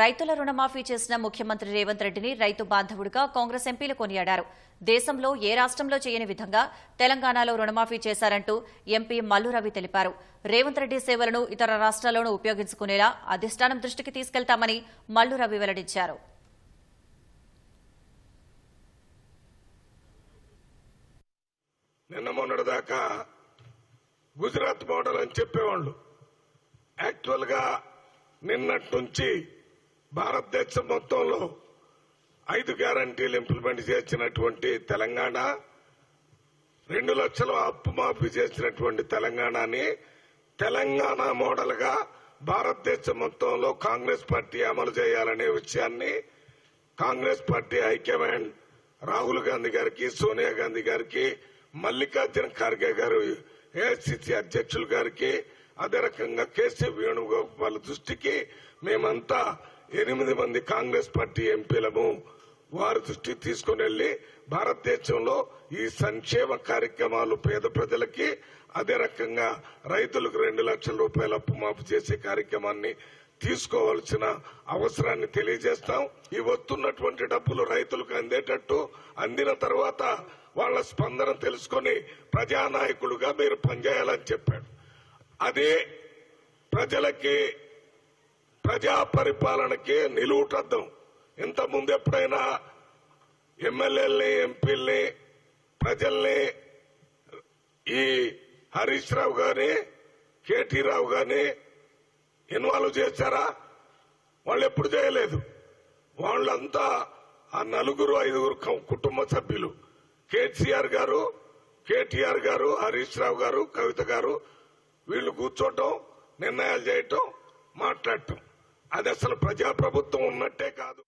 రైతుల రుణమాఫీ చేసిన ముఖ్యమంత్రి రేవంత్ రెడ్డిని రైతు బాంధవుడిగా కాంగ్రెస్ ఎంపీలు కొనియాడారు. దేశంలో ఏ రాష్ట్రంలో చేయని విధంగా తెలంగాణలో రుణమాఫీ చేశారంటూ ఎంపీ మల్లు రవి తెలిపారు. రేవంత్ రెడ్డి సేవలను ఇతర రాష్ట్రాల్లోనూ ఉపయోగించుకునేలా అధిష్టానం దృష్టికి తీసుకెళ్తామని మల్లు రవి వెల్లడించారు. నిన్న మొన్నటిదాకా గుజరాత్ మోడల్ అని చెప్పేవాళ్ళు. యాక్చువల్గా నిన్నటి నుంచి భారతదేశం మొత్తంలో ఐదు గ్యారంటీలు ఇంప్లిమెంట్ చేసినటువంటి తెలంగాణ రెండు లక్షల అప్పు మాఫీ చేసినటువంటి తెలంగాణని తెలంగాణ మోడల్గా భారతదేశం మొత్తంలో కాంగ్రెస్ పార్టీ అమలు చేయాలనే విషయాన్ని Congress party high command Rahul Gandhi గారికి సోనియా గాంధీ గారికి మల్లికార్జున ఖార్గే గారు ఏఐసిసి అధ్యక్షులు గారికి అదే రకంగా కేసీ వేణుగోపాల్ దృష్టికి మేమంతా ఎనిమిది మంది కాంగ్రెస్ పార్టీ ఎంపీలము వారి దృష్టికి తీసుకుని వెళ్ళి భారతదేశంలో ఈ సంక్షేమ కార్యక్రమాలు పేద ప్రజలకి అదే రకంగా రైతులకు రెండు లక్షల రూపాయల అప్పు మాఫీ చేసే కార్యక్రమాన్ని తీసుకోవాల్సిన అవసరాన్ని తెలియజేస్తాం. ఈ వస్తున్నటువంటి డబ్బులు రైతులకు అందేటట్టు అందిన తర్వాత వాళ్ళ స్పందన తెలుసుకొని ప్రజానాయకుడుగా మీరు పనిచేయాలని చెప్పాడు. అది ప్రజలకి ప్రజా పరిపాలనకి నిలువుటద్దం. ఇంత ముందు ఎప్పుడైనా ఎమ్మెల్యేల్ని ఎంపీల్ని ప్రజల్ని ఈ హరీష్ రావు గాని కేటీ రావు గాని ఇన్వాల్వ్ చేశారా? వాళ్ళు ఎప్పుడు చేయలేదు. వాళ్ళంతా ఆ నలుగురు ఐదుగురు కుటుంబ సభ్యులు. కేసీఆర్ గారు కేటీఆర్ గారు హరీష్ రావు గారు కవిత గారు వీళ్ళు కూర్చోటం నిర్ణయాలు చేయటం మాట్లాడటం. అది అసలు ప్రజాప్రభుత్వం ఉన్నట్టే కాదు.